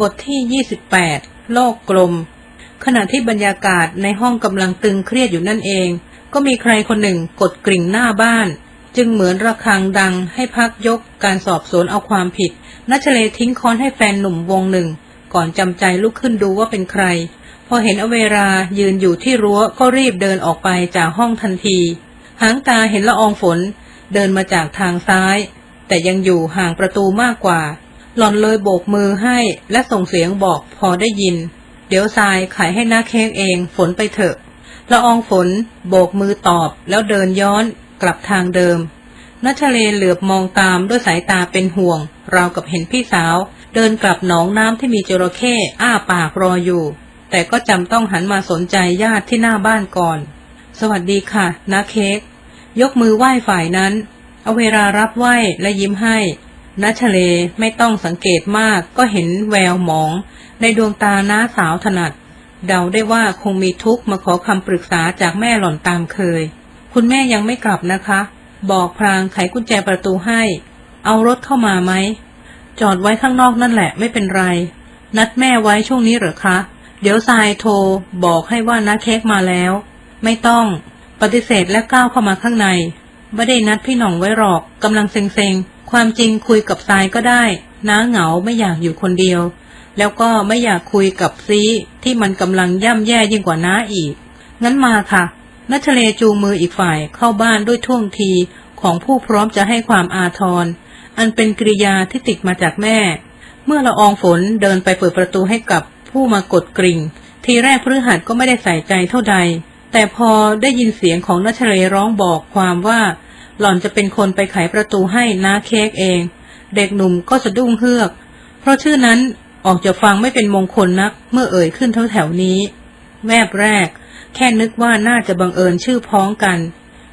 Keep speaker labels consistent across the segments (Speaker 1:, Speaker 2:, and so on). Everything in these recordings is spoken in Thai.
Speaker 1: บทที่ 28 โลกกลม ขณะที่บรรยากาศในห้องกำลังตึงเครียดอยู่นั่นเอง ก็มีใครคนหนึ่งกดกริ่งหน้าบ้าน จึงเหมือนระฆังดังให้พักยกการสอบสวนเอาความผิดนัชเลทิ้งค้อนให้แฟนหนุ่มวงหนึ่ง ก่อนจำใจลุกขึ้นดูว่าเป็นใคร พอเห็นอเวรายืนอยู่ที่รั้วก็รีบเดินออกไปจากห้องทันที หางตาเห็นละอองฝน เดินมาจากทางซ้าย แต่ยังอยู่ห่างประตูมากกว่า หล่อนเลยโบกมือให้และส่งเสียงบอกพอได้ยิน เดี๋ยวทรายขายให้น้าเค้กเองฝนไปเถอะละอองฝน โบกมือตอบแล้วเดินย้อนกลับทางเดิมนัชเลเหลือบมองตามด้วยสายตาเป็นห่วง ราวกับเห็นพี่สาว เดินกลับหนองน้ำที่มีจระเข้อ้าปากรออยู่ แต่ก็จำต้องหันมาสนใจญาติที่หน้าบ้านก่อน สวัสดีค่ะน้าเค้ก ยกมือไหว้ฝ่ายนั้น เอาเวลารับไหว้และยิ้มให้ นัชเลไม่ต้องสังเกตมากก็เห็นแววหมอง ในดวงตาน้าสาวถนัด เดาได้ว่าคงมีทุกข์มาขอคำปรึกษาจากแม่หล่อนตามเคย คุณแม่ยังไม่กลับนะคะ บอกพรางไขกุญแจประตูให้ เอารถเข้ามาไหม จอดไว้ข้างนอกนั่นแหละไม่เป็นไร นัดแม่ไว้ช่วงนี้เหรอคะ เดี๋ยวทรายโทร บอกให้ว่านัดเค้กมาแล้ว ไม่ต้อง ปฏิเสธและก้าวเข้ามาข้างในไม่ได้นัดพี่หน่องไว้หรอกกำลังเซ็งๆ ความจริงคุยกับทรายก็ได้น้าเหงาไม่อยากอยู่คนเดียว แล้วก็ไม่อยากคุยกับซีที่มันกำลังย่ำแย่ยิ่งกว่าน้าอีก งั้นมาค่ะนัชเลจูงมืออีกฝ่ายเข้าบ้านด้วยท่วงทีของผู้พร้อมจะให้ความอาทร อันเป็นกริยาที่ติดมาจากแม่ เมื่อละอองฝนเดินไปเปิดประตูให้กับผู้มากดกริ่ง ทีแรกพฤหัสก็ไม่ได้ใส่ใจเท่าใด แต่พอได้ยินเสียงของนัชเลร้องบอกความว่า หล่อนจะเป็นคนไปไขประตูให้น้าเค้กเอง เด็กหนุ่มก็สะดุ้งเฮือก เพราะชื่อนั้นออกจะฟังไม่เป็นมงคลนัก เมื่อเอ่ยขึ้นแถวแถวนี้ แวบแรก แค่นึกว่าน่าจะบังเอิญชื่อพ้องกัน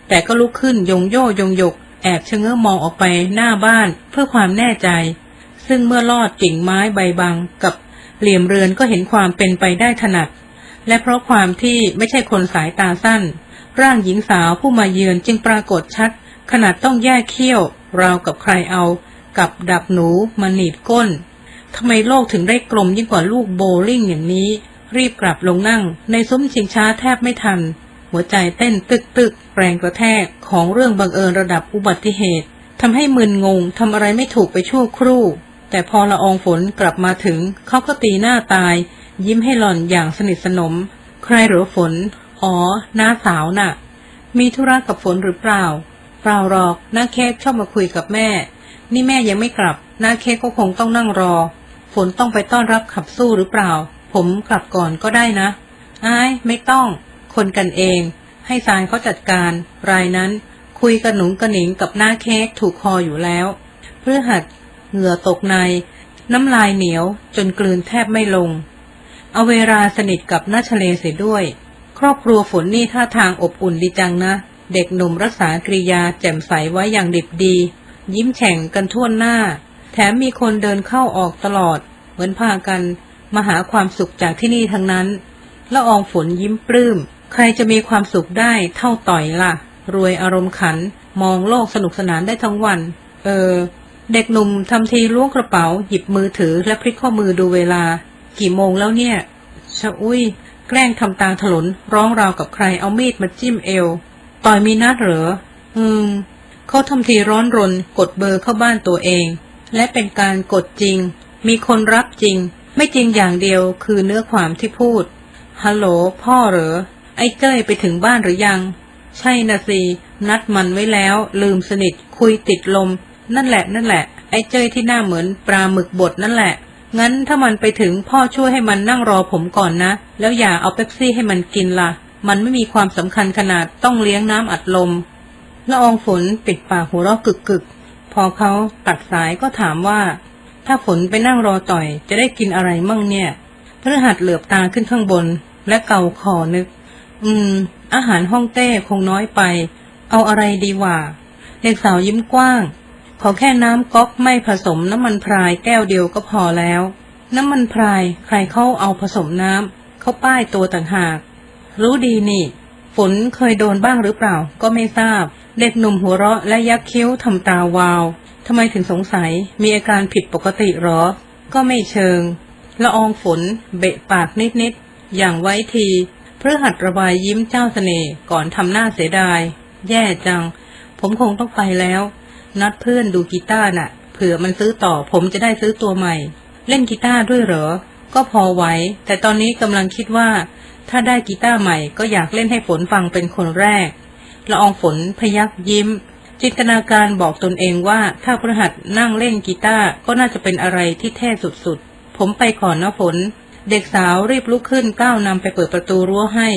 Speaker 1: แต่ก็ลุกขึ้นยงโย่ยงยก แอบชะเง้อมองออกไปหน้าบ้านเพื่อความแน่ใจ ซึ่งเมื่อลอดกิ่งไม้ใบบังกับเหลี่ยมเรือนก็เห็นความเป็นไปได้ถนัด และเพราะความที่ไม่ใช่คนสายตาสั้น ร่างหญิงสาวผู้มาเยือนจึงปรากฏชัด ขนาดต้องแยกเขี้ยว ราวกับใครเอา กับดับหนูมาหนีบก้นทำไมโลกถึงได้กลมยิ่งกว่าลูกโบลิ่งอย่างนี้ รีบกลับลงนั่ง ในซุ้มชิงช้าแทบไม่ทัน หัวใจเต้นตึกตึกแรงกระแทกของเรื่องบังเอิญระดับอุบัติเหตุทำให้มึนงงทำอะไรไม่ถูกไปชั่วครู่ แต่พอละอองฝนกลับมาถึงเขาก็ตีหน้าตาย ยิ้มให้หล่อนอย่างสนิทสนม ใครเหรือฝน อ๋อ หน้าสาวน่ะ มีธุระกับฝนหรือเปล่า เปล่าหรอกน้าเค้กชอบมาคุยกับแม่ นี่แม่ยังไม่กลับน้าเค้กก็คงต้องนั่งรอ ฝนต้องไปต้อนรับขับสู้หรือเปล่า ผมกลับก่อนก็ได้นะอ้ายไม่ต้อง คนกันเอง ให้สายเขาจัดการ รายนั้น คุยกระหนุงกระหนิงกับหน้าเค้กถูกคออยู่แล้ว เพื่อหัด เหงื่อตกใน น้ำลายเหนียว จนกลืนแทบไม่ลง เอาเวลาสนิทกับน้าชะเลเสียด้วย ครอบครัวฝนนี่ท่าทางอบอุ่นดีจังนะ เด็กหนุ่มรักษากริยาแจ่มใสไว้อย่างดิบดี ยิ้มแฉ่งกันทั่วหน้า แถมมีคนเดินเข้าออกตลอด เหมือนพากันมาหาความสุขจากที่นี่ทั้งนั้นละอองฝนยิ้มปลื้ม ใครจะมีความสุขได้เท่าต่อยล่ะ รวยอารมณ์ขัน มองโลกสนุกสนานได้ทั้งวัน เออ เด็กหนุ่มทำทีล้วงกระเป๋า หยิบมือถือและพลิกข้อมือดูเวลา กี่โมงแล้วเนี่ยชะอุ้ย แกล้งทำตาถลน ร้องราวกับใครเอามีดมาจิ้มเอว ต่อยมีนัดเหรอ อืม เขาทำทีร้อนรนกดเบอร์เข้าบ้านตัวเอง และเป็นการกดจริง มีคนรับจริง ไม่จริงอย่างเดียวคือเนื้อความที่พูด ฮัลโหล พ่อเหรอ ไอ้เจ้ยไปถึงบ้านหรือยัง ใช่นะสิ นัดมันไว้แล้ว ลืมสนิท คุยติดลม นั่นแหละ นั่นแหละ ไอ้เจ้ยที่หน้าเหมือนปลาหมึกบดนั่นแหละ งั้นถ้ามันไปถึงพ่อช่วยให้มันนั่งรอผมก่อนนะ แล้วอย่าเอาเป๊ปซี่ให้มันกินละ่ะ มันไม่มีความสำคัญขนาดต้องเลี้ยงน้ำอัดลมละอองฝนปิดปากหัวเราะกึกกึกพอเขาตัดสายก็ถามว่า ถ้าฝนไปนั่งรอต่อยจะได้กินอะไรมั่งเนี่ยพฤหัสเหลือบตาขึ้นข้างบน และเกาคอนึก อืม อาหารห้องเต้คงน้อยไป เอาอะไรดีวะเด็กสาวยิ้มกว้าง ขอแค่น้ำก๊อกไม่ผสมน้ำมันพรายแก้วเดียวก็พอแล้ว น้ำมันพรายใครเข้าเอาผสมน้ำเขาป้ายตัวต่างหาก รู้ดีนี่ ฝนเคยโดนบ้างหรือเปล่า ก็ไม่ทราบ เด็กหนุ่มหัวเราะและยักคิ้วทำตาวาวทำไมถึงสงสัย มีอาการผิดปกติหรอ ก็ไม่เชิง ละอองฝน เบะปากนิดๆ อย่างไว้ที เพื่อหัดระบายยิ้มเจ้าเสน่ห์ก่อนทำหน้าเสียดาย แย่จัง ผมคงต้องไปแล้ว นัดเพื่อนดูกีตาร์น่ะ เผื่อมันซื้อต่อผมจะได้ซื้อตัวใหม่ เล่นกีตาร์ด้วยเหรอ ก็พอไหว แต่ตอนนี้กำลังคิดว่า ถ้าได้กีตาร์ใหม่ก็อยากเล่นให้ฝนฟังเป็นคนแรก ละอองฝนพยักยิ้ม จินตนาการบอกตนเองว่าถ้าพระหัสนั่งเล่นกีตาร์ก็น่าจะเป็นอะไรที่เท่สุดๆ ผมไปก่อนนะฝน เด็กสาวรีบลุกขึ้นก้าวนำไปเปิดประตูรั้วให้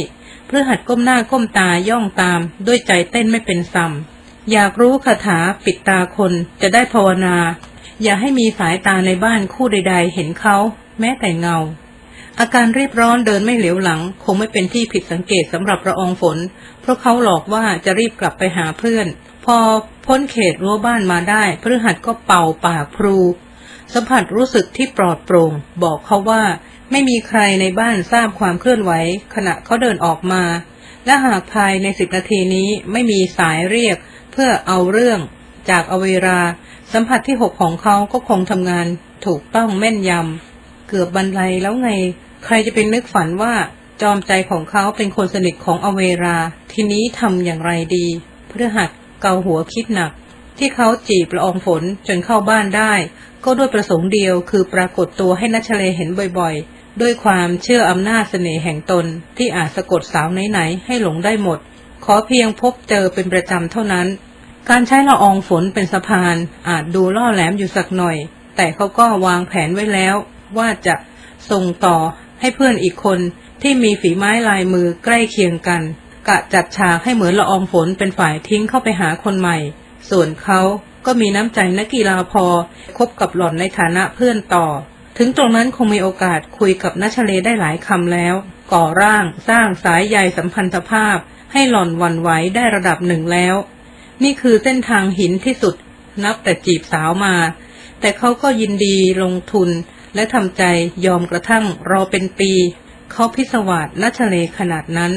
Speaker 1: พฤหัสก้มหน้าก้มตาย่องตาม ด้วยใจเต้นไม่เป็นซ้ำอยากรู้คาถาปิดตาคนจะได้ภาวนา อย่าให้มีสายตาในบ้านคู่ใด ๆ เห็นเขา แม้แต่เงา อาการรีบร้อนเดินไม่เหลียวหลัง คงไม่เป็นที่ผิดสังเกตสำหรับระอองฝน เพราะเขาหลอกว่าจะรีบกลับไปหาเพื่อน พอพ้นเขตรั้วบ้านมาได้พฤหัสก็เป่าปากพลูสัมผัสรู้สึกที่ปลอดโปร่ง บอกเขาว่าไม่มีใครในบ้านทราบความเคลื่อนไหว ขณะเขาเดินออกมา และหากภายในสิบนาทีนี้ไม่มีสายเรียก เพื่อเอาเรื่อง จากอเวรา สัมผัสที่หกของเขาก็คงทำงานถูกต้องแม่นยำ เกือบบรรลัยแล้วไง ใครจะเป็นนึกฝันว่าจอมใจของเขาเป็นคนสนิทของอเวรา ทีนี้ทำอย่างไรดีเพื่อหัดเกาหัวคิดหนัก ที่เขาจีบละอองฝนจนเข้าบ้านได้ ก็ด้วยประสงค์เดียวคือปรากฏตัวให้นัชเลเห็นบ่อยๆ ด้วยความเชื่ออำนาจเสน่ห์แห่งตน ที่อาจสะกดสาวไหนๆให้หลงได้หมด ขอเพียงพบเจอเป็นประจำเท่านั้น การใช้ละอองฝนเป็นสะพานอาจดูล่อแหลมอยู่สักหน่อย แต่เขาก็วางแผนไว้แล้ว ว่าจะส่งต่อให้เพื่อนอีกคนที่มีฝีไม้ลายมือใกล้เคียงกัน กะจัดฉากให้เหมือนละอองฝนเป็นฝ่ายทิ้งเข้าไปหาคนใหม่ ส่วนเขาก็มีน้ำใจนักกีฬาพอคบกับหล่อนในฐานะเพื่อนต่อ ถึงตรงนั้นคงมีโอกาสคุยกับนัชเลได้หลายคำแล้ว ก่อร่างสร้างสายใยสัมพันธภาพ ให้หล่อนหวันไหวได้ระดับหนึ่งแล้ว นี่คือเส้นทางหินที่สุดนับแต่จีบสาวมา แต่เขาก็ยินดีลงทุน และทำใจยอมกระทั่งรอเป็นปี เขาพิศวาสนัชเลขนาดนั้น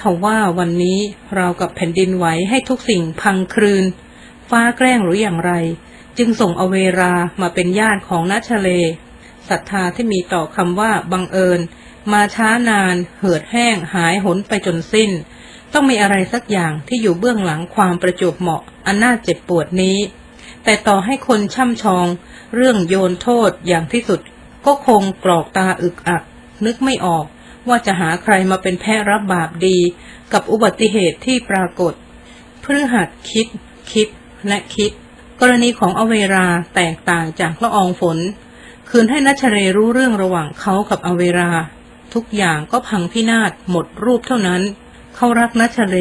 Speaker 1: ทว่าวันนี้เรากับแผ่นดินไหวให้ทุกสิ่งพังคลืน ฟ้าแกล้งหรืออย่างไร จึงส่งอเวรามาเป็นญาติของนัชเลศรัทธาที่มีต่อคำว่าบังเอิญ มาช้านานเหือดแห้งหายหนไปจนสิ้น ต้องมีอะไรสักอย่างที่อยู่เบื้องหลังความประจบเหมาะอันน่าเจ็บปวดนี้ แต่ต่อให้คนช่ำชอง เรื่องโยนโทษอย่างที่สุด ก็คงกรอกตาอึกอัก นึกไม่ออกว่าจะหาใครมาเป็นแพ้รับบาปดี กับอุบัติเหตุที่ปรากฏพฤหัสคิด คิดและคิด กรณีของอเวราแตกต่างจากละอองฝน คืนให้นัชเรรู้เรื่องระหว่างเขากับอเวรา ทุกอย่างก็พังพินาศหมดรูปเท่านั้น เขารักนัชเร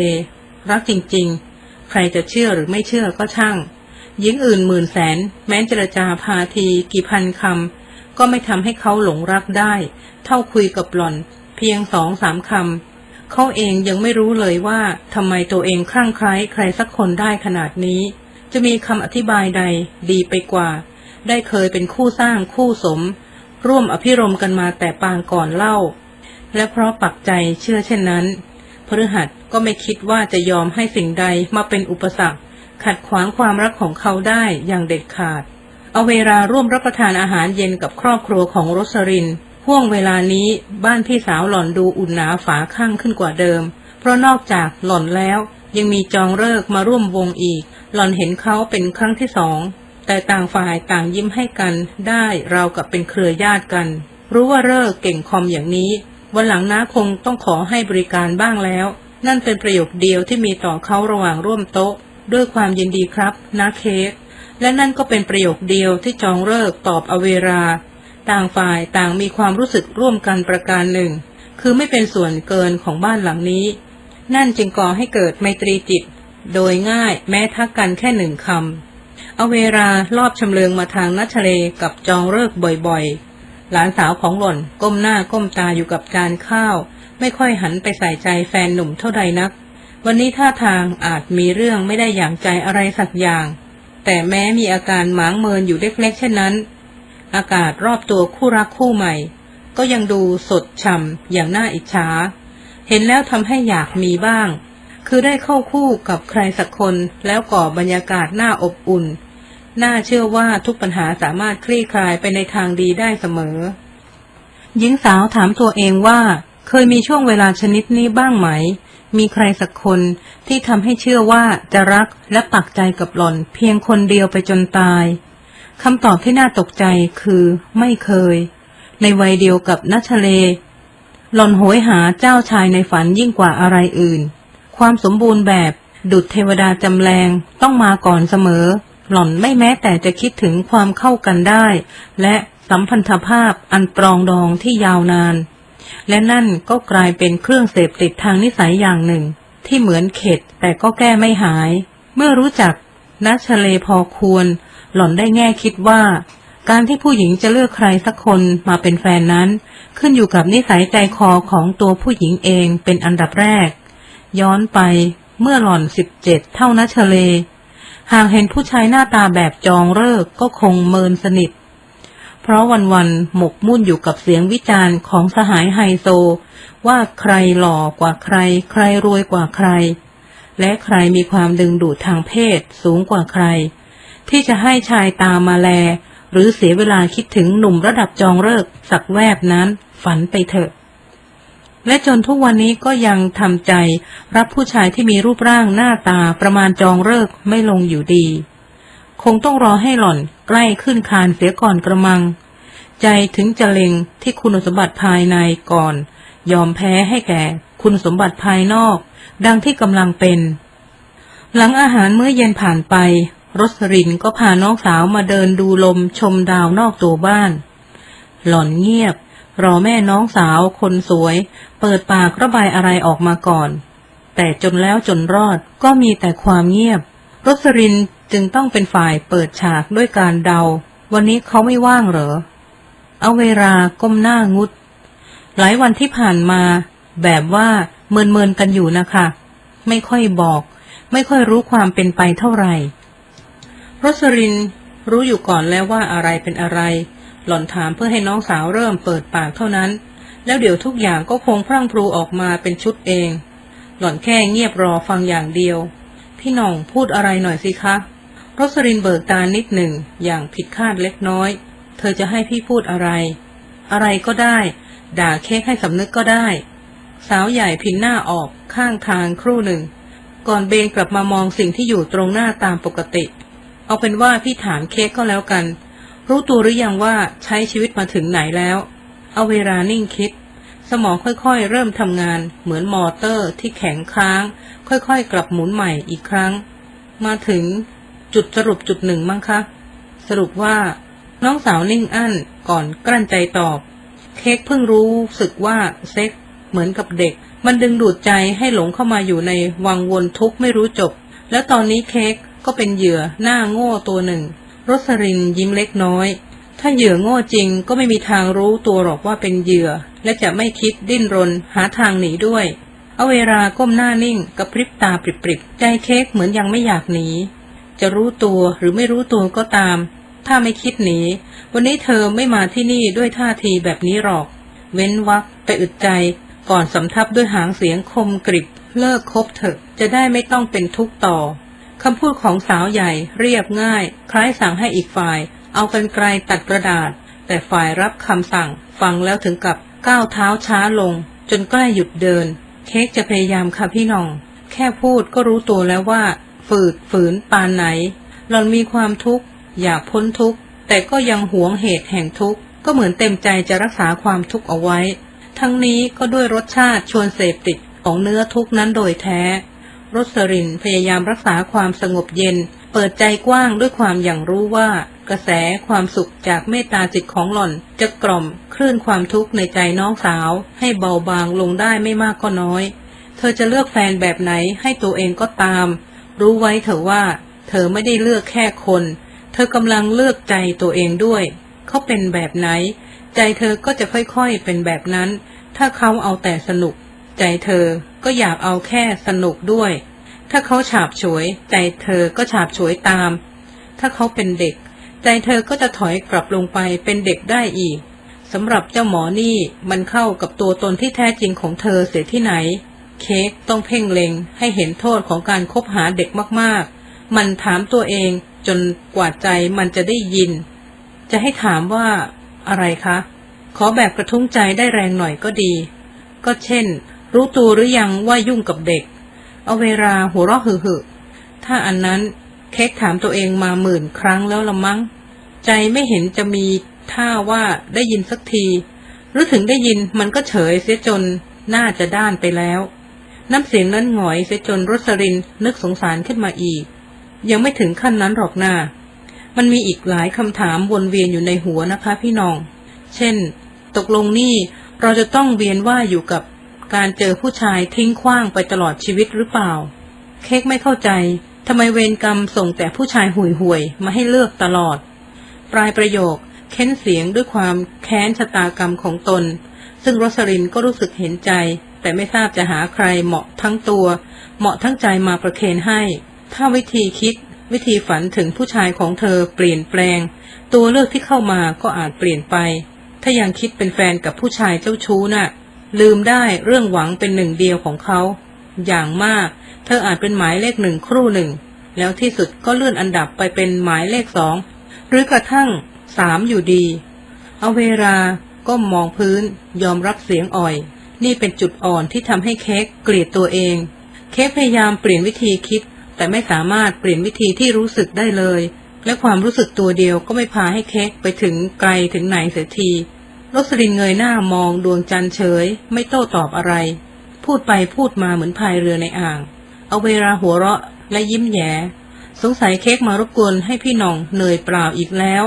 Speaker 1: รักจริงๆ ใครจะเชื่อหรือไม่เชื่อก็ช่าง หญิงอื่นหมื่นแสน แม้เจรจาพาทีกี่พันคำก็ไม่ทำให้เขาหลงรักได้ เท่าคุยกับหล่อน เพียงสองสามคำเขาเองยังไม่รู้เลยว่าทำไมตัวเองคลั่งไคล้ใครสักคนได้ขนาดนี้ จะมีคำอธิบายใดดีไปกว่า ได้เคยเป็นคู่สร้างคู่สม ร่วมอภิรมย์กันมาแต่ปางก่อนเล่า และเพราะปักใจเชื่อเช่นนั้นพฤหัสก็ไม่คิดว่าจะยอมให้สิ่งใดมาเป็นอุปสรรค ขัดขวางความรักของเขาได้อย่างเด็ดขาด เอาเวลาร่วมรับประทานอาหารเย็นกับครอบครัวของโรสรินห่วงเวลานี้บ้านพี่สาวหล่อนดูอุ่นหนาฝาข้างขึ้นกว่าเดิม เพราะนอกจากหล่อนแล้วยังมีจองเลิกมาร่วมวงอีก หล่อนเห็นเขาเป็นครั้งที่สอง แต่ต่างฝ่ายต่างยิ้มให้กันได้เรากับเป็นเครือญาติกัน รู้ว่าเลิกเก่งคอมอย่างนี้ วันหลังน้าคงต้องขอให้บริการบ้างแล้ว นั่นเป็นประโยคเดียวที่มีต่อเขาระหว่างร่วมโต๊ะ ด้วยความยินดีครับนาเค้กและนั่นก็เป็นประโยคเดียวที่จองเลิกตอบอเวรา ต่างฝ่ายต่างมีความรู้สึกร่วมกันประการหนึ่ง คือไม่เป็นส่วนเกินของบ้านหลังนี้ นั่นจึงก่อให้เกิดไมตรีจิต โดยง่ายแม้ทักกันแค่หนึ่งคำเอาเวลารอบชำเลืองมาทางนัชเลกับจองเลิกบ่อยๆ หลานสาวของหล่นก้มหน้าก้มตาอยู่กับจานข้าว ไม่ค่อยหันไปใส่ใจแฟนหนุ่มเท่าใดนัก วันนี้ท่าทางอาจมีเรื่องไม่ได้อย่างใจอะไรสักอย่าง แต่แม้มีอาการหมางเมินอยู่เล็กๆเช่นนั้น อากาศรอบตัวคู่รักคู่ใหม่ ก็ยังดูสดช่ำอย่างน่าอิจฉา เห็นแล้วทำให้อยากมีบ้าง คือได้เข้าคู่กับใครสักคนแล้วก่อบรรยากาศน่าอบอุ่น น่าเชื่อว่าทุกปัญหาสามารถคลี่คลายไปในทางดีได้เสมอ หญิงสาวถามตัวเองว่า เคยมีช่วงเวลาชนิดนี้บ้างไหม มีใครสักคนที่ทำให้เชื่อว่าจะรักและปักใจกับหล่อนเพียงคนเดียวไปจนตายคำตอบที่น่าตกใจคือไม่เคย ในวัยเดียวกับนัชเล หล่อนโหยหาเจ้าชายในฝันยิ่งกว่าอะไรอื่น ความสมบูรณ์แบบดุจเทวดาจำแรงต้องมาก่อนเสมอ หล่อนไม่แม้แต่จะคิดถึงความเข้ากันได้ และสัมพันธภาพอันปรองดองที่ยาวนาน และนั่นก็กลายเป็นเครื่องเสพติดทางนิสัยอย่างหนึ่ง ที่เหมือนเข็ดแต่ก็แก้ไม่หาย เมื่อรู้จักนัชเลพอควร หล่อนได้แง่คิดว่า การที่ผู้หญิงจะเลือกใครสักคนมาเป็นแฟนนั้น ขึ้นอยู่กับนิสัยใจคอของตัวผู้หญิงเองเป็นอันดับแรก ย้อนไปเมื่อหล่อนสิบเจ็ดเท่านัชเล หากเห็นผู้ชายหน้าตาแบบจองเลิกก็คงเมินสนิท เพราะวันๆหมกมุ่นอยู่กับเสียงวิจารณ์ของสหายไฮโซ ว่าใครหล่อกว่าใคร ใครรวยกว่าใคร และใครมีความดึงดูดทางเพศสูงกว่าใคร ที่จะให้ชายตามมาแล หรือเสียเวลาคิดถึงหนุ่มระดับจองเลิกสักแวบนั้น ฝันไปเถอะ และจนทุกวันนี้ก็ยังทำใจรับผู้ชายที่มีรูปร่างหน้าตาประมาณจองเลิกไม่ลงอยู่ดี คงต้องรอให้หล่อนใกล้ขึ้นคานเสียก่อนกระมัง ใจถึงจะเล็งที่คุณสมบัติภายในก่อน ยอมแพ้ให้แก่คุณสมบัติภายนอก ดังที่กำลังเป็น หลังอาหารมื้อเย็นผ่านไป รสรินก็พาน้องสาวมาเดินดูลมชมดาวนอกตัวบ้าน หล่อนเงียบ รอแม่น้องสาวคนสวย เปิดปากระบายอะไรออกมาก่อน แต่จนแล้วจนรอดก็มีแต่ความเงียบ รสรินจึงต้องเป็นฝ่ายเปิดฉากด้วยการเดา วันนี้เขาไม่ว่างเหรอ เอาเวลาก้มหน้างุด หลายวันที่ผ่านมา แบบว่าเมินเมินๆกันอยู่นะคะ ไม่ค่อยบอก ไม่ค่อยรู้ความเป็นไปเท่าไหร่รสรินรู้อยู่ก่อนแล้วว่าอะไรเป็นอะไร หล่อนถามเพื่อให้น้องสาวเริ่มเปิดปากเท่านั้น แล้วเดี๋ยวทุกอย่างก็คงพรั่งพรูออกมาเป็นชุดเอง หล่อนแค่เงียบรอฟังอย่างเดียว พี่น่องพูดอะไรหน่อยสิคะรสรินเบิกตานิดหนึ่งอย่างผิดคาดเล็กน้อย เธอจะให้พี่พูดอะไร อะไรก็ได้ ด่าเค้กให้สำนึกก็ได้ สาวใหญ่พินหน้าออกข้างทางครู่หนึ่ง ก่อนเบนกลับมามองสิ่งที่อยู่ตรงหน้าตามปกติ เอาเป็นว่าพี่ถามเค้กก็แล้วกัน รู้ตัวหรือยังว่าใช้ชีวิตมาถึงไหนแล้ว เอาเวลานิ่งคิด สมองค่อยๆ เริ่มทำงานเหมือนมอเตอร์ที่แข็งค้าง ค่อยๆ กลับหมุนใหม่อีกครั้ง มาถึงจุดสรุปจุดหนึ่งมั้งคะ สรุปว่าน้องสาวนิ่งอั้นก่อนกลั้นใจตอบ เค้กเพิ่งรู้สึกว่าเซ็กเหมือนกับเด็ก มันดึงดูดใจให้หลงเข้ามาอยู่ในวังวนทุกข์ไม่รู้จบ แล้วตอนนี้เค้กก็เป็นเหยื่อหน้าโง่ตัวหนึ่งรสรินยิ้มเล็กน้อย ถ้าเหยื่อโง่จริงก็ไม่มีทางรู้ตัวหรอกว่าเป็นเหยื่อ และจะไม่คิดดิ้นรนหาทางหนีด้วยเอาเวลาก้มหน้านิ่งกับพริบตาปริบๆใจเค้กเหมือนยังไม่อยากหนี จะรู้ตัวหรือไม่รู้ตัวก็ตาม ถ้าไม่คิดหนี วันนี้เธอไม่มาที่นี่ด้วยท่าทีแบบนี้หรอก เว้นวักไปอึดใจก่อนสำทับด้วยหางเสียงคมกริบ เลิกคบเถอะ จะได้ไม่ต้องเป็นทุกข์ต่อคำพูดของสาวใหญ่เรียบง่าย คล้ายสั่งให้อีกฝ่าย เอากันไกลตัดกระดาษ แต่ฝ่ายรับคำสั่งฟังแล้วถึงกับ ก้าวเท้าช้าลง จนใกล้หยุดเดิน เค้กจะพยายามค่ะพี่น้อง แค่พูดก็รู้ตัวแล้วว่า ฝืดฝืนปานไหน หล่อนมีความทุกข์ อยากพ้นทุกข์ แต่ก็ยังหวงเหตุแห่งทุกข์ ก็เหมือนเต็มใจจะรักษาความทุกข์เอาไว้ ทั้งนี้ก็ด้วยรสชาติชวนเสพติดของเนื้อทุกข์นั้นโดยแท้รสรินพยายามรักษาความสงบเย็น เปิดใจกว้างด้วยความอย่างรู้ว่า กระแสความสุขจากเมตตาจิตของหล่อน จะกล่อมคลื่นความทุกข์ในใจน้องสาว ให้เบาบางลงได้ไม่มากก็น้อย เธอจะเลือกแฟนแบบไหนให้ตัวเองก็ตาม รู้ไว้เถอะว่า เธอไม่ได้เลือกแค่คน เธอกำลังเลือกใจตัวเองด้วย เขาเป็นแบบไหน ใจเธอก็จะค่อยๆเป็นแบบนั้น ถ้าเขาเอาแต่สนุก ใจเธอก็อยากเอาแค่สนุกด้วย ถ้าเขาฉาบฉวย ใจเธอก็ฉาบฉวยตาม ถ้าเขาเป็นเด็ก ใจเธอก็จะถอยกลับลงไปเป็นเด็กได้อีกสำหรับเจ้าหมอนี่มันเข้ากับตัวตนที่แท้จริงของเธอเสียที่ไหน เค้กต้องเพ่งเล็งให้เห็นโทษของการคบหาเด็กมากๆ มันถามตัวเองจนกว่าใจมันจะได้ยิน จะให้ถามว่า อะไรคะ ขอแบบกระทุ้งใจได้แรงหน่อยก็ดี ก็เช่น รู้ตัวหรือยังว่ายุ่งกับเด็ก เอาเวลาหัวเราะหึหึถ้าอันนั้น เค้กถามตัวเองมาหมื่นครั้งแล้วละมั้ง ใจไม่เห็นจะมีท่าว่าได้ยินสักที หรือถึงได้ยินมันก็เฉยเสียจนน่าจะด้านไปแล้ว น้ำเสียงนั้นหงอยเสียจนรสรินนึกสงสารขึ้นมาอีก ยังไม่ถึงขั้นนั้นหรอกนามันมีอีกหลายคำถามวนเวียนอยู่ในหัวนะคะ พี่น้อง เช่น ตกลงนี่เราจะต้องเวียนว่าอยู่กับการเจอผู้ชายทิ้งขว้างไปตลอดชีวิตหรือเปล่า เค้กไม่เข้าใจ ทำไมเวรกรรมส่งแต่ผู้ชายห่วยห่วยๆมาให้เลือกตลอด ปลายประโยค เค้นเสียงด้วยความแค้นชะตากรรมของตน ซึ่งรสลินก็รู้สึกเห็นใจ แต่ไม่ทราบจะหาใครเหมาะทั้งตัว เหมาะทั้งใจมาประเคนให้ ถ้าวิธีคิด วิธีฝันถึงผู้ชายของเธอเปลี่ยนแปลง ตัวเลือกที่เข้ามาก็อาจเปลี่ยนไป ถ้ายังคิดเป็นแฟนกับผู้ชายเจ้าชู้น่ะลืมได้เรื่องหวังเป็นหนึ่งเดียวของเขา อย่างมาก เธออาจเป็นหมายเลขหนึ่งครู่หนึ่ง แล้วที่สุดก็เลื่อนอันดับไปเป็นหมายเลขสองหรือกระทั่งสามอยู่ดี เอาเวลาก็มองพื้น ยอมรับเสียงอ่อย นี่เป็นจุดอ่อนที่ทำให้เค้กเกลียดตัวเอง เค้กพยายามเปลี่ยนวิธีคิด แต่ไม่สามารถเปลี่ยนวิธีที่รู้สึกได้เลย และความรู้สึกตัวเดียวก็ไม่พาให้เค้กไปถึงไกลถึงไหนเสียทีโรสลินเงยหน้ามองดวงจันทร์เฉย ไม่โต้ตอบอะไร พูดไปพูดมาเหมือนพายเรือในอ่าง เอาเวลาหัวเราะและยิ้มแย้สงสัยเค้กมารบกวนให้พี่น่องเหนื่อยเปล่าอีกแล้ว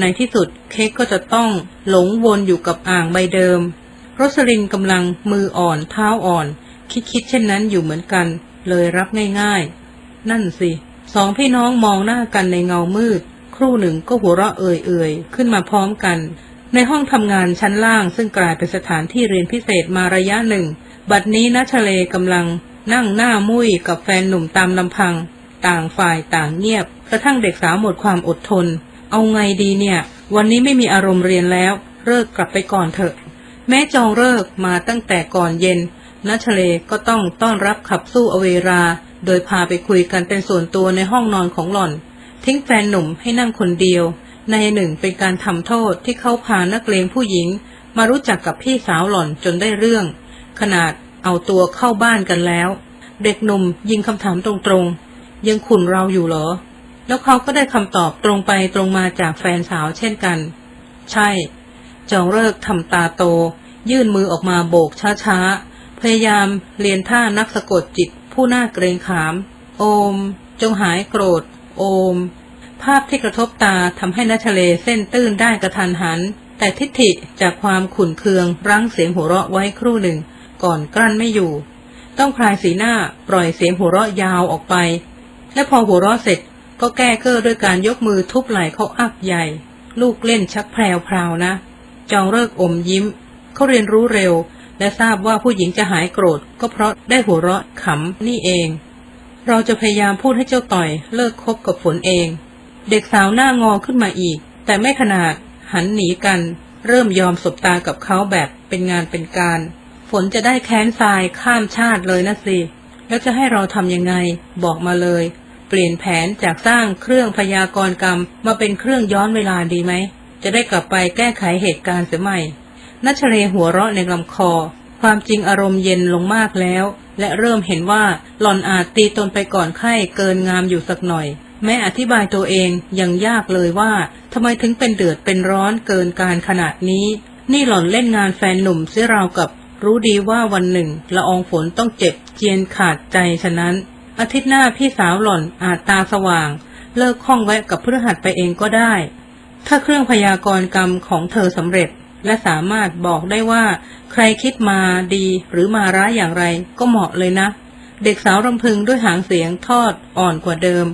Speaker 1: ในที่สุดเค้กก็จะต้องหลงวนอยู่กับอ่างใบเดิม โรสลินกำลังมืออ่อนเท้าอ่อน คิดคิดเช่นนั้นอยู่เหมือนกัน เลยรับง่ายๆ นั่นสิ สองพี่น้องมองหน้ากันในเงามืด ครู่หนึ่งก็หัวเราะเอ่ยๆ ขึ้นมาพร้อมกัน ในห้องทำงานชั้นล่างซึ่งกลายเป็นสถานที่เรียนพิเศษมาระยะหนึ่ง บัดนี้นัชเลกำลัง นั่งหน้ามุ้ยกับแฟนหนุ่มตามลำพัง ต่างฝ่ายต่างเงียบ กระทั่งเด็กสาวหมดความอดทน เอาไงดีเนี่ย วันนี้ไม่มีอารมณ์เรียนแล้ว เลิกกลับไปก่อนเถอะ แม้จองเลิกมาตั้งแต่ก่อนเย็นนัชเลก็ต้องต้อนรับขับสู้อเวรา โดยพาไปคุยกันเป็นส่วนตัวในห้องนอนของหล่อน ทิ้งแฟนหนุ่มให้นั่งคนเดียว ในหนึ่งเป็นการทำโทษที่เขาพานักเลงผู้หญิง มารู้จักกับพี่สาวหล่อนจนได้เรื่อง ขนาด เอาตัวเข้าบ้านกันแล้ว เด็กหนุ่มยิงคำถามตรงๆ ยังขุนเราอยู่เหรอ แล้วเขาก็ได้คำตอบตรงไปตรงมาจากแฟนสาวเช่นกัน ใช่ จองเลิกทำตาโต ยื่นมือออกมาโบกช้าๆ พยายามเรียนท่านักสะกดจิตผู้น่าเกรงขาม โอม จงหายโกรธ โอม ภาพที่กระทบตาทำให้นัชเลเส้นตื้นได้กระทันหันแต่ทิฐิจากความขุ่นเคืองรั้งเสียงหัวเราะไว้ครู่หนึ่ง ก่อนกลั้นไม่อยู่ ต้องคลายสีหน้าปล่อยเสียงหัวเราะยาวออกไป และพอหัวเราะเสร็จก็แก้เก้อด้วยการยกมือทุบไหล่เขาอักใหญ่ ลูกเล่นชักแพรวพราวนะ จองเลิกอมยิ้ม เขาเรียนรู้เร็ว และทราบว่าผู้หญิงจะหายโกรธ ก็เพราะได้หัวเราะขำนี่เอง เราจะพยายามพูดให้เจ้าต่อย เลิกคบกับฝนเอง เด็กสาวหน้างอขึ้นมาอีก แต่ไม่ขนาดหันหนีกัน เริ่มยอมสบตากับเขาแบบเป็นงานเป็นการ ฝนจะได้แค้นทรายข้ามชาติเลยนะสิ แล้วจะให้เราทำยังไง บอกมาเลย เปลี่ยนแผนจากสร้างเครื่องพยากรณ์กรรม มาเป็นเครื่องย้อนเวลาดีไหม จะได้กลับไปแก้ไขเหตุการณ์เสียใหม่นัชเลหัวเราะในลำคอ ความจริงอารมณ์เย็นลงมากแล้ว และเริ่มเห็นว่าหล่อนอาจตีตนไปก่อนไข้เกินงามอยู่สักหน่อย แม้อธิบายตัวเองยังยากเลยว่าทำไมถึงเป็นเดือดเป็นร้อนเกินการขนาดนี้ นี่หล่อนเล่นงานแฟนหนุ่มเสียราวกับ รู้ดีว่าวันหนึ่งละอองฝนต้องเจ็บเจียนขาดใจฉะนั้น อาทิตย์หน้าพี่สาวหล่อนอาจตาสว่าง เลิกข้องแวะกับพฤหัสไปเองก็ได้ ถ้าเครื่องพยากรณ์กรรมของเธอสำเร็จ และสามารถบอกได้ว่า ใครคิดมาดีหรือมาร้ายอย่างไรก็เหมาะเลยนะ เด็กสาวรำพึงด้วยหางเสียงทอดอ่อนกว่าเดิม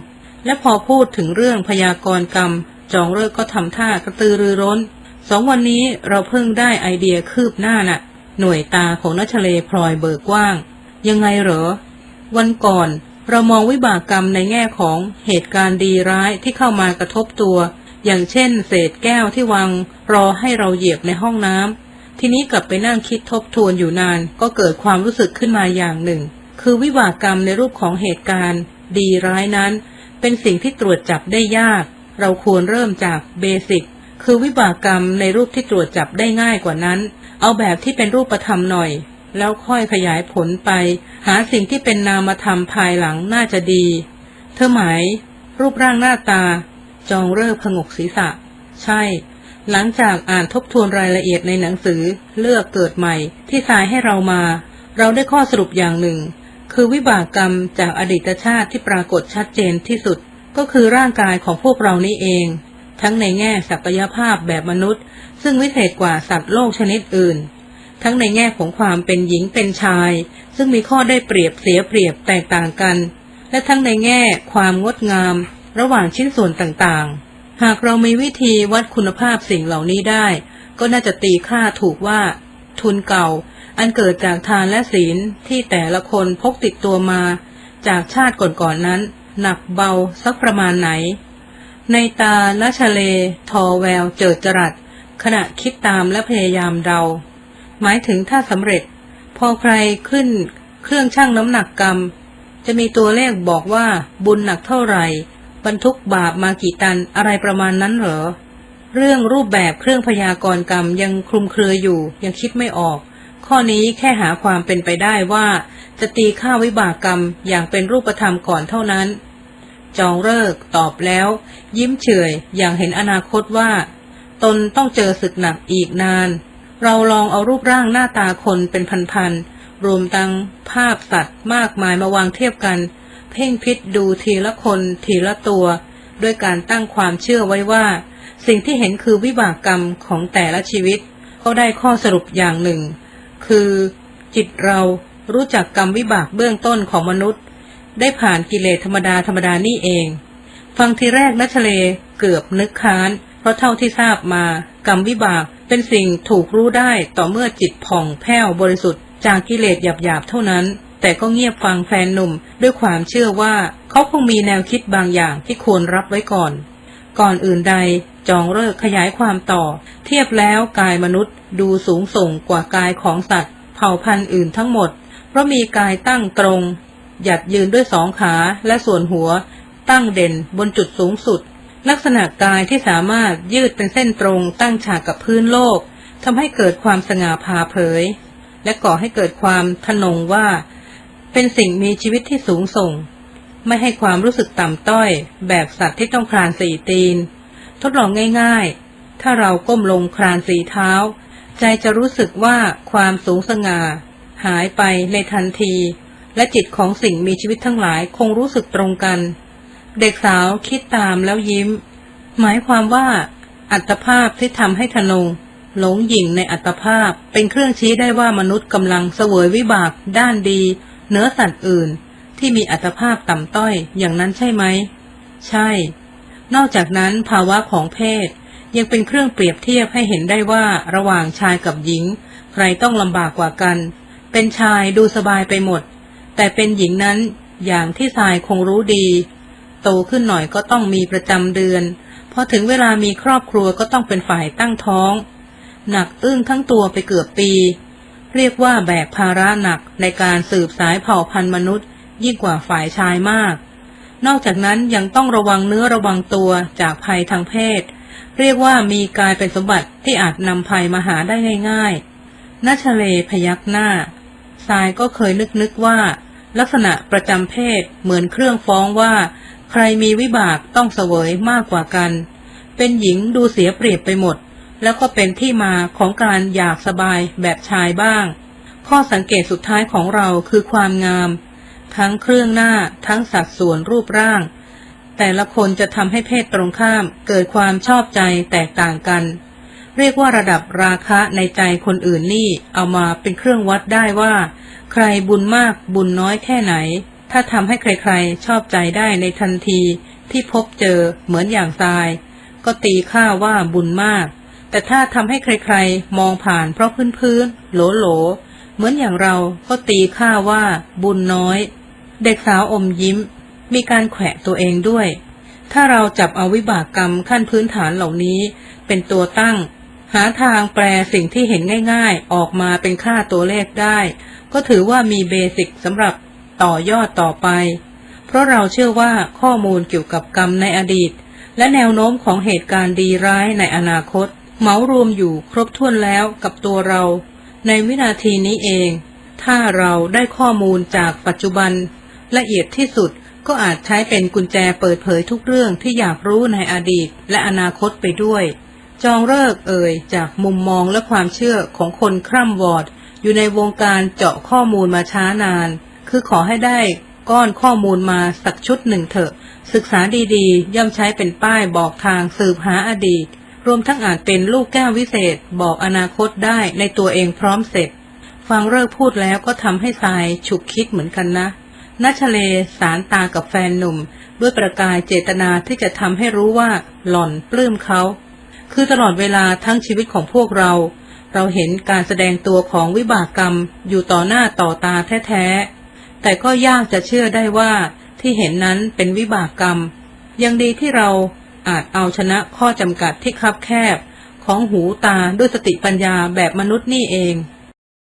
Speaker 1: และพอพูดถึงเรื่องพยากรณ์กรรม จองเลิกก็ทำท่ากระตือรือร้นสองวันนี้เราเพิ่งได้ไอเดียคืบหน้าน่ะ หน่วยตาของนัชเลพลอยเบิกกว้าง ยังไงเหรอ วันก่อนเรามองวิบากกรรมในแง่ของเหตุการณ์ดีร้ายที่เข้ามากระทบตัว อย่างเช่น เศษแก้วที่วางรอให้เราเหยียบในห้องน้ำทีนี้กลับไปนั่งคิดทบทวนอยู่นาน ก็เกิดความรู้สึกขึ้นมาอย่างหนึ่ง คือวิบากกรรมในรูปของเหตุการณ์ ดีร้ายนั้น เป็นสิ่งที่ตรวจจับได้ยาก เราควรเริ่มจากเบสิก คือวิบากกรรมในรูปที่ตรวจจับได้ง่ายกว่านั้น เอาแบบที่เป็นรูปธรรมหน่อย แล้วค่อยขยายผลไป หาสิ่งที่เป็นนามธรรมภายหลังน่าจะดี เธอหมาย รูปร่างหน้าตา จองเลิกผงกศีรษะ ใช่ หลังจากอ่านทบทวนรายละเอียดในหนังสือเลือกเกิดใหม่ที่ทรายให้เรามา เราได้ข้อสรุปอย่างหนึ่ง คือวิบากกรรมจากอดีตชาติที่ปรากฏชัดเจนที่สุด ก็คือร่างกายของพวกเรานี่เอง ทั้งในแง่ศักยภาพแบบมนุษย์ ซึ่งวิเศษกว่าสัตว์โลกชนิดอื่น ทั้งในแง่ของความเป็นหญิงเป็นชาย ซึ่งมีข้อได้เปรียบเสียเปรียบแตกต่างกัน และทั้งในแง่ความงดงาม ระหว่างชิ้นส่วนต่างๆ หากเรามีวิธีวัดคุณภาพสิ่งเหล่านี้ได้ ก็น่าจะตีค่าถูกว่า ทุนเก่า อันเกิดจากทานและศีลที่แต่ละคนพกติดตัวมา จากชาติก่อนๆนนั้น หนักเบาสักประมาณไหน ในตาละชะเล ทอแววเจิดจรัส ขณะคิดตามและพยายามเดา หมายถึงถ้าสำเร็จ พอใครขึ้นเครื่องชั่งน้ำหนักกรรม จะมีตัวเลขบอกว่าบุญหนักเท่าไหร่ บรรทุกบาปมากี่ตันอะไรประมาณนั้นเหรอ เรื่องรูปแบบเครื่องพยากรณ์กรรมยังคลุมเครืออยู่ ยังคิดไม่ออก ข้อนี้แค่หาความเป็นไปได้ว่า จะตีค่าวิบากกรรมอย่างเป็นรูปธรรมก่อนเท่านั้น จองเลิกตอบแล้ว ยิ้มเฉยอย่างเห็นอนาคตว่า ตนต้องเจอศึกหนักอีกนาน เราลองเอารูปร่างหน้าตาคนเป็นพันๆรวมทั้งภาพสัตว์มากมายมาวางเทียบกัน เพ่งพิษดูทีละคนทีละตัว ด้วยการตั้งความเชื่อไว้ว่า สิ่งที่เห็นคือวิบากกรรมของแต่ละชีวิต ก็ได้ข้อสรุปอย่างหนึ่ง คือ จิตเรารู้จักกรรมวิบากเบื้องต้นของมนุษย์ ได้ผ่านกิเลสธรรมดาธรรมดานี่เอง ฟังทีแรกนัชเลเกือบนึกค้าน เพราะเท่าที่ทราบมากรรมวิบากเป็นสิ่งถูกรู้ได้ต่อเมื่อจิตผ่องแผ้วบริสุทธิ์จากกิเลสหยาบๆเท่านั้น แต่ก็เงียบฟังแฟนหนุ่มด้วยความเชื่อว่าเขาคงมีแนวคิดบางอย่างที่ควรรับไว้ก่อน ก่อนอื่นใดจองเลิกขยายความต่อ เทียบแล้วกายมนุษย์ดูสูงส่งกว่ากายของสัตว์ เผ่าพันธุ์อื่นทั้งหมด เพราะมีกายตั้งตรง หยัดยืนด้วยสองขาและส่วนหัว ตั้งเด่นบนจุดสูงสุด ลักษณะกายที่สามารถยืดเป็นเส้นตรงตั้งฉากกับพื้นโลกทำให้เกิดความสง่าผ่าเผย และก่อให้เกิดความทะนงว่า เป็นสิ่งมีชีวิตที่สูงส่ง ไม่ให้ความรู้สึกต่ำต้อย แบบสัตว์ที่ต้องคลานสี่ตีน ทดลองง่ายๆ ถ้าเราก้มลงคลานสีเท้า ใจจะรู้สึกว่าความสูงสง่า หายไปในทันที และจิตของสิ่งมีชีวิตทั้งหลายคงรู้สึกตรงกัน เด็กสาวคิดตามแล้วยิ้ม หมายความว่า อัตภาพที่ทำให้ทนง หลงหยิ่งในอัตภาพเป็นเครื่องชี้ได้ว่ามนุษย์กำลังเสวยวิบาก ด้านดีเหนือสัตว์อื่น ที่มีอัตภาพต่ำต้อยอย่างนั้นใช่ไหม ใช่ นอกจากนั้นภาวะของเพศ ยังเป็นเครื่องเปรียบเทียบให้เห็นได้ว่าระหว่างชายกับหญิง ใครต้องลำบากกว่ากัน เป็นชายดูสบายไปหมด แต่เป็นหญิงนั้นอย่างที่ชายคงรู้ดี โตขึ้นหน่อยก็ต้องมีประจำเดือนพอถึงเวลามีครอบครัวก็ต้องเป็นฝ่ายตั้งท้อง หนักอึ้งทั้งตัวไปเกือบปี เรียกว่าแบกภาระหนักในการสืบสายเผ่าพันธุ์มนุษย์ ยิ่งกว่าฝ่ายชายมาก นอกจากนั้นยังต้องระวังเนื้อระวังตัวจากภัยทางเพศ เรียกว่ามีกายเป็นสมบัติที่อาจนำภัยมาหาได้ง่าย ๆนัชเลพยักหน้า ทรายก็เคยนึกนึกว่า ลักษณะประจำเพศเหมือนเครื่องฟ้องว่า ใครมีวิบากต้องเสวยมากกว่ากัน เป็นหญิงดูเสียเปรียบไปหมด แล้วก็เป็นที่มาของการอยากสบายแบบชายบ้าง ข้อสังเกตสุดท้ายของเราคือความงาม ทั้งเครื่องหน้าทั้งสัดส่วนรูปร่าง แต่ละคนจะทำให้เพศตรงข้ามเกิดความชอบใจแตกต่างกัน เรียกว่าระดับราคะในใจคนอื่นนี่เอามาเป็นเครื่องวัดได้ว่า ใครบุญมากบุญน้อยแค่ไหน ถ้าทำให้ใครๆ ชอบใจได้ในทันทีที่พบเจอเหมือนอย่างทราย ก็ตีค่าว่าบุญมาก แต่ถ้าทำให้ใครๆ มองผ่านเพราะพื้นๆโหลๆเหมือนอย่างเราก็ตีค่าว่าบุญน้อย เด็กสาวอมยิ้ม มีการแขวะตัวเองด้วย ถ้าเราจับเอาวิบากกรรมขั้นพื้นฐานเหล่านี้เป็นตัวตั้ง หาทางแปลสิ่งที่เห็นง่ายๆ ออกมาเป็นค่าตัวเลขได้ ก็ถือว่ามีเบสิกสำหรับต่อยอดต่อไป เพราะเราเชื่อว่าข้อมูลเกี่ยวกับกรรมในอดีต และแนวโน้มของเหตุการณ์ดีร้ายในอนาคตเหมารวมอยู่ครบถ้วนแล้วกับตัวเรา ในวินาทีนี้เอง ถ้าเราได้ข้อมูลจากปัจจุบัน ละเอียดที่สุดก็อาจใช้เป็นกุญแจเปิดเผยทุกเรื่องที่อยากรู้ในอดีตและอนาคตไปด้วย จองเลิกเอ่ยจากมุมมองและความเชื่อของคนคร่ำวอด อยู่ในวงการเจาะข้อมูลมาช้านาน คือขอให้ได้ก้อนข้อมูลมาสักชุดหนึ่งเถอะ ศึกษาดีๆ ย่อมใช้เป็นป้ายบอกทางสืบหาอดีต รวมทั้งอาจเป็นลูกแก้ววิเศษ บอกอนาคตได้ในตัวเองพร้อมเสร็จ ฟังเลิกพูดแล้วก็ทำให้ทรายฉุกคิดเหมือนกันนะนัชเลสารตากับแฟนหนุ่ม ด้วยประกายเจตนาที่จะทำให้รู้ว่าหล่อนปลื้มเขา คือตลอดเวลาทั้งชีวิตของพวกเรา เราเห็นการแสดงตัวของวิบากกรรมอยู่ต่อหน้าต่อตาแท้ๆ แต่ก็ยากจะเชื่อได้ว่าที่เห็นนั้นเป็นวิบากกรรม ยังดีที่เราอาจเอาชนะข้อจำกัดที่คับแคบ ของหูตาด้วยสติปัญญาแบบมนุษย์นี่เอง